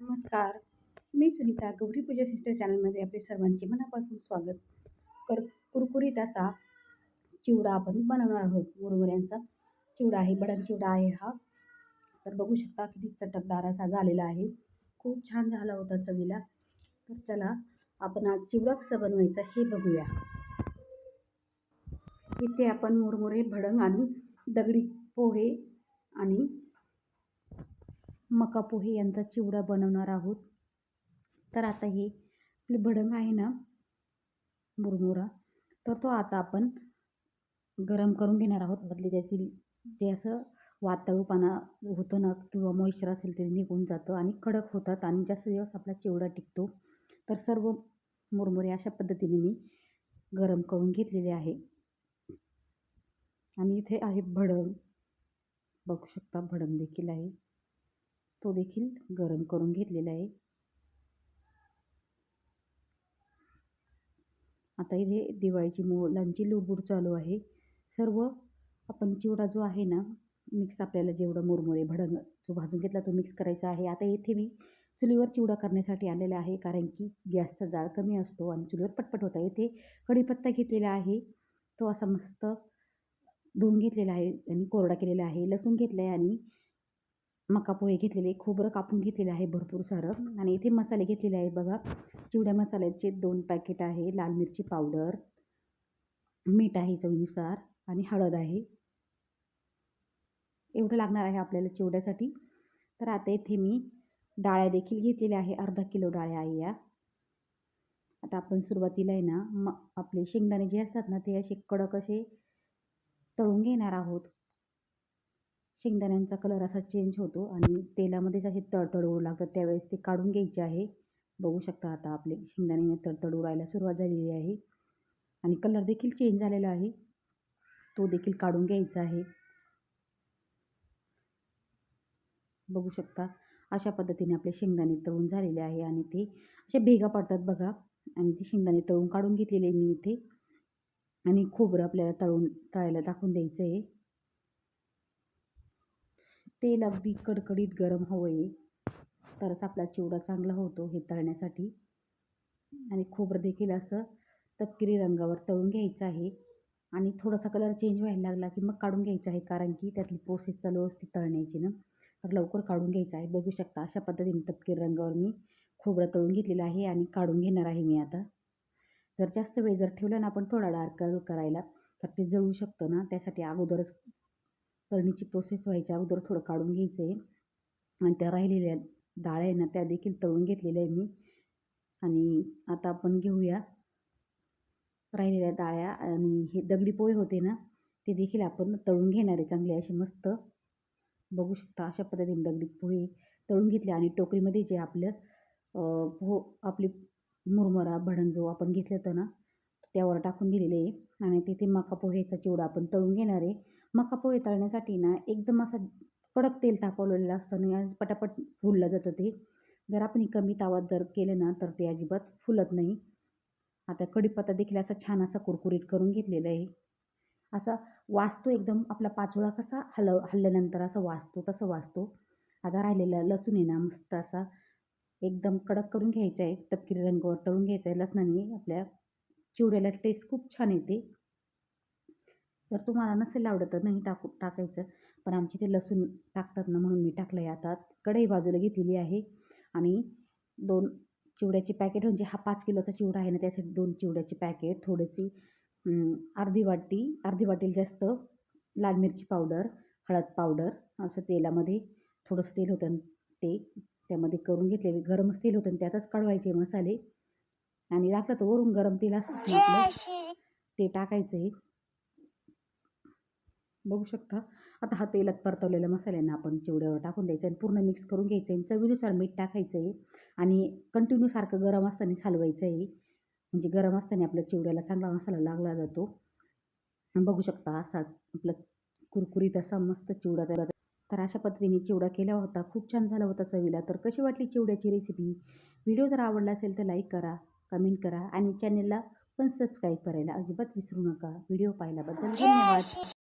नमस्कार. मी सुनीता गौरी पूजा सिस्टर चॅनलमध्ये आपले सर्वांचे मनापासून स्वागत कर कुरकुरीत असा चिवडा आपण बनवणार आहोत. मुरमुऱ्यांचा चिवडा आहे बडन चिवडा आहे हा. तर बघू शकता किती चटकदार असा झालेला आहे. खूप छान झाला होता चवीला. तर चला आपण आज चिवडा कसा बनवायचा हे बघूया. इथे आपण मुरमुरे भडंग आणि दगडी पोहे आणि मका पोहे यांचा चिवडा बनवणार आहोत. तर आता हे आपली भडंग आहे ना मुरमुरा तर तो आता आपण गरम करून घेणार आहोत. मधले त्यातील जे असं वातळूपणा होतं ना किंवा मॉइश्चर असेल ते निघून जातं आणि कडक होतात आणि जास्त दिवस आपला चिवडा टिकतो. तर सर्व मुरमुरे अशा पद्धतीने मी गरम करून घेतलेले आहे. आणि इथे आहे भडंग. बघू शकता भडंग देखील आहे. तो देखील गरम करून घेतलेला आहे. आता इथे दिवाळीची मुलांची लुडबुड चालू आहे. सर्व आपण चिवडा जो आहे ना मिक्स आपल्याला जेवढं मुरमुरे भडंग जो भाजून घेतला तो मिक्स करायचा आहे. आता येथे मी चुलीवर चिवडा करण्यासाठी आलेला आहे कारण की गॅसचा जाळ कमी असतो आणि चुलीवर पटपट होता. येथे कढीपत्ता घेतलेला आहे. तो असा मस्त धुवून घेतलेला आहे आणि कोरडा केलेला आहे. लसूण घेतला आहे आणि मका पोहे घेतलेले खोबरं कापून घेतलेलं आहे भरपूर सारं. आणि इथे मसाले घेतलेले आहे बघा. चिवड्या मसाल्याचे दोन पॅकेट आहे. लाल मिरची पावडर मीठ आहे चवीनुसार आणि हळद आहे. एवढं लागणार आहे आपल्याला चिवड्यासाठी. तर आता इथे मी डाळ्या देखील घेतलेल्या आहे. अर्धा किलो डाळ्या आहे या. आता आपण सुरुवातीला आहे ना म आपले शेंगदाणे जे असतात ना ते असे कडक असे तळून घेणार आहोत. शेंगदाण्यांचा कलर असा चेंज होतो आणि तेलामध्येच असे तडतड उडू लागतात त्यावेळेस ते काढून घ्यायचे आहे. बघू शकता आता आपले शेंगदाणे तडतड उडायला सुरुवात झालेली आहे. आणि कलर देखील चेंज झालेला आहे. तो देखील काढून घ्यायचा आहे. बघू शकता अशा पद्धतीने आपले शेंगदाणे तळून झालेले आहे आणि ते असे भेगा पडतात बघा. आणि ते शेंगदाणे तळून काढून घेतलेले मी इथे. आणि खोबरं आपल्याला तळून तळायला टाकून द्यायचं आहे. तेल अगदी कडकडीत गरम हवं आहे तरच आपला चिवडा चांगला होतो हे तळण्यासाठी. आणि खोबरं देखील असं तपकिरी रंगावर तळून घ्यायचं आहे. आणि थोडासा कलर चेंज व्हायला लागला की मग काढून घ्यायचा आहे. कारण की त्यातली प्रोसेस चालू असते तळण्याची ना. तर लवकर काढून घ्यायचं आहे. बघू शकता अशा पद्धतीने तपकिरी रंगावर मी खोबरं तळून घेतलेलं आहे आणि काढून घेणार आहे मी आता. जर जास्त वेळ जर ठेवलं ना आपण थोडा डार्क करायला तर ते जळू शकतं ना. त्यासाठी अगोदरच करणीची प्रोसेस व्हायच्या अगोदर थोडं काढून घ्यायचं आहे आणि त्या राहिलेल्या डाळ आहे ना त्या देखील तळून घेतलेल्या आहे मी. आणि आता आपण घेऊया राहिलेल्या डाळ्या. आणि हे दगडी पोहे होते ना ते देखील आपण तळून घेणार आहे चांगले असे मस्त. बघू शकता अशा पद्धतीने दगडी पोहे तळून घेतले आणि टोकरीमध्ये जे आपलं पो हो, आपली मुरमुरा भडण जो आपण घेतलं होतं ना त्यावर टाकून दिलेले आहे. आणि तिथे मका पोहेचा चिवडा आपण तळून घेणार आहे. मका पोहे तळण्यासाठी ना एकदम असा कडक तेल तापवलेलं असतं आणि पटापट फुललं जातं ते. जर आपण कमी तावात जर केलं ना तर ते अजिबात फुलत नाही. आता कढीपत्ता देखील असा छान असा कुरकुरीत करून घेतलेला आहे. असा वाचतो एकदम आपला पाचोळा कसा हलव हल्ल्यानंतर असं वाचतो तसं वाचतो आता राहिलेला लसूण आहे ना मस्त असा एकदम कडक करून घ्यायचा आहे. तपकिरी रंगावर तळून घ्यायचा आहे. लसणाने आपल्या चिवड्याला टेस्ट खूप छान येते. जर तुम्हाला नसेल आवडत तर नाही टाकू टाकायचं. पण आमची ते लसूण टाकतात ना म्हणून मी टाकलं आहे आता. कढई बाजूला घेतलेली आहे. आणि दोन चिवड्याचे पॅकेट म्हणजे हा पाच किलोचा चिवडा आहे ना त्यासाठी दोन चिवड्याचे पॅकेट थोडीशी अर्धी वाटी अर्धी वाटीला जास्त लाल मिरची पावडर हळद पावडर असं तेलामध्ये थोडंसं तेल होतं. ते त्यामध्ये करून घेतलेले. गरमच तेल होतं त्यातच काढवायचे मसाले. आणि लागलं तर वरून गरम तेल असतं ते टाकायचं आहे बघू शकता. आता हा तेलात परतवलेल्या मसाल्यांना आपण चिवड्यावर टाकून द्यायचं आणि पूर्ण मिक्स करून घ्यायचं आहे चवीनुसार मीठ टाकायचं आहे आणि कंटिन्यू सारखं गरम असताना हलवायचं आहे म्हणजे गरम असताना आपल्या चिवड्याला चांगला मसाला लागला जातो. बघू शकता असा आपलं कुरकुरीत असा मस्त चिवडा तयार तर अशा पद्धतीने चिवडा केला होता खूप छान झाला होता चवीला. तर कशी वाटली चिवड्याची रेसिपी व्हिडिओ जर आवडला असेल तर लाईक करा कमेंट करा आणि चॅनलला पण सबस्क्राईब करायला अजिबात विसरू नका. व्हिडिओ पाहिल्याबद्दल धन्यवाद.